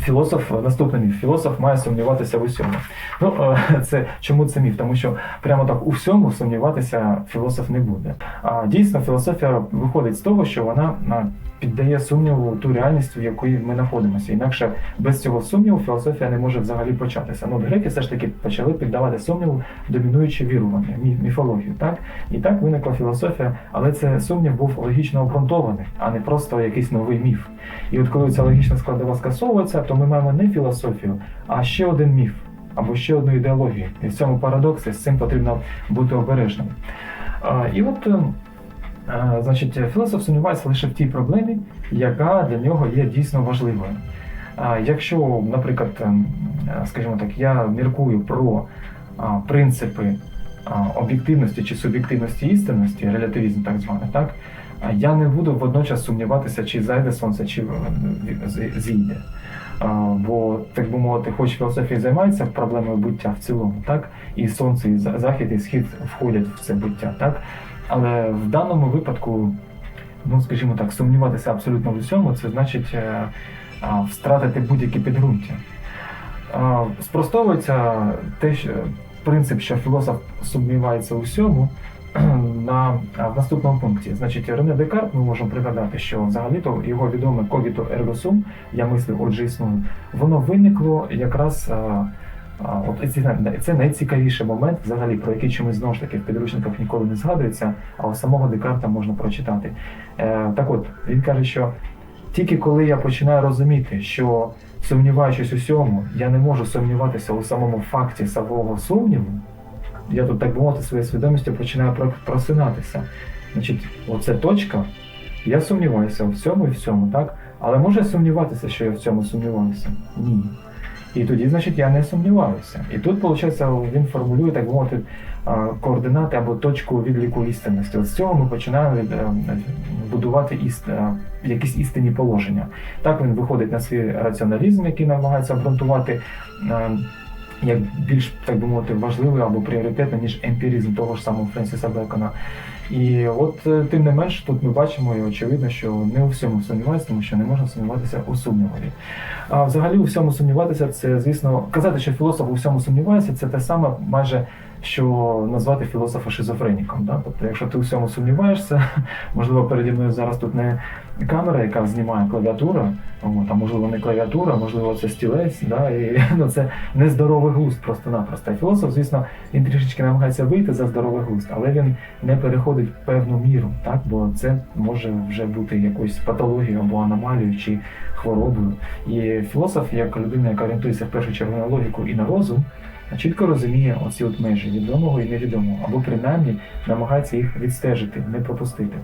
Філософ, наступний міф. Філософ має сумніватися в усьому. Ну, е, це чому це міф? Тому що прямо так у всьому сумніватися філософ не буде. А дійсно, філософія виходить з того, що вона піддає сумніву ту реальність, в якій ми знаходимося. Інакше без цього сумніву філософія не може взагалі початися. Ну, греки все ж таки почали піддавати сумніву домінуючі вірування, мі- міфологію. Так? І так виникла філософія, але це сумнів був логічно обґрунтований, а не просто якийсь новий міф. І от коли ця логічна складова скасовується, то ми маємо не філософію, а ще один міф або ще одну ідеологію. І в цьому парадоксі з цим потрібно бути обережним. І от, е, е, значить, філософ сумнівається лише в тій проблемі, яка для нього є дійсно важливою. Якщо, наприклад, ем, е, скажімо так, я міркую про принципи об'єктивності чи суб'єктивності істинності, релятивізм так званий, так, я не буду водночас сумніватися, чи зайде сонце, чи е, зійде. Бо, так би мовити, хоч філософія займається проблемою буття в цілому, так, і сонце, і захід, і схід входять в це буття, так. Але в даному випадку, ну скажімо так, сумніватися абсолютно в усьому, це значить е, втратити будь-які підґрунтя. Спростовується те, що принцип, що філософ сумнівається у всьому, на в наступному пункті. Значить, Рене Декарт, ми можемо пригадати, що взагалі-то його відоме когіто ерго сум, я мислив, отже існую, воно виникло якраз. От це найцікавіший момент, взагалі, про який чомусь знову ж таки в підручниках ніколи не згадується, а у самого Декарта можна прочитати. Е, так от, він каже, що тільки коли я починаю розуміти, що сумніваючись у всьому, я не можу сумніватися у самому факті самого сумніву, я тут, так би мовити, своєю свідомістю починаю просинатися. Значить, оце точка, я сумніваюся у всьому і всьому, так? Але може сумніватися, що я в цьому сумніваюся? Ні. І тоді, значить, я не сумніваюся. І тут, виходить, він формулює, так мовити, координати або точку відліку істинності. От з цього ми починаємо е, будувати іст... е, якісь істинні положення. Так він виходить на свій раціоналізм, який намагається обґрунтувати е, як більш, так би мовити, важливий або пріоритетний, ніж емпіризм того ж самого Френсіса Бекона. І от е, тим не менш, тут ми бачимо і очевидно, що не у всьому сумніваюся, тому що не можна сумніватися у сумнівові. А взагалі у всьому сумніватися, це, звісно, казати, що філософ у всьому сумнівається, це те саме майже. Що назвати філософа шизофреніком. Да? Тобто, якщо ти у всьому сумніваєшся, можливо, переді мною зараз тут не камера, яка знімає клавіатура, а можливо не клавіатура, можливо, це стілець, да? і ну, це нездоровий глузд просто-напросто. Філософ, звісно, він трішечки намагається вийти за здоровий глузд, але він не переходить певну міру, так? бо це може вже бути якоюсь патологією або аномалією чи хворобою. І філософ, як людина, яка орієнтується в першу чергу на логіку і на розум, чітко розуміє оці от межі відомого і невідомого, або принаймні намагається їх відстежити, не пропустити.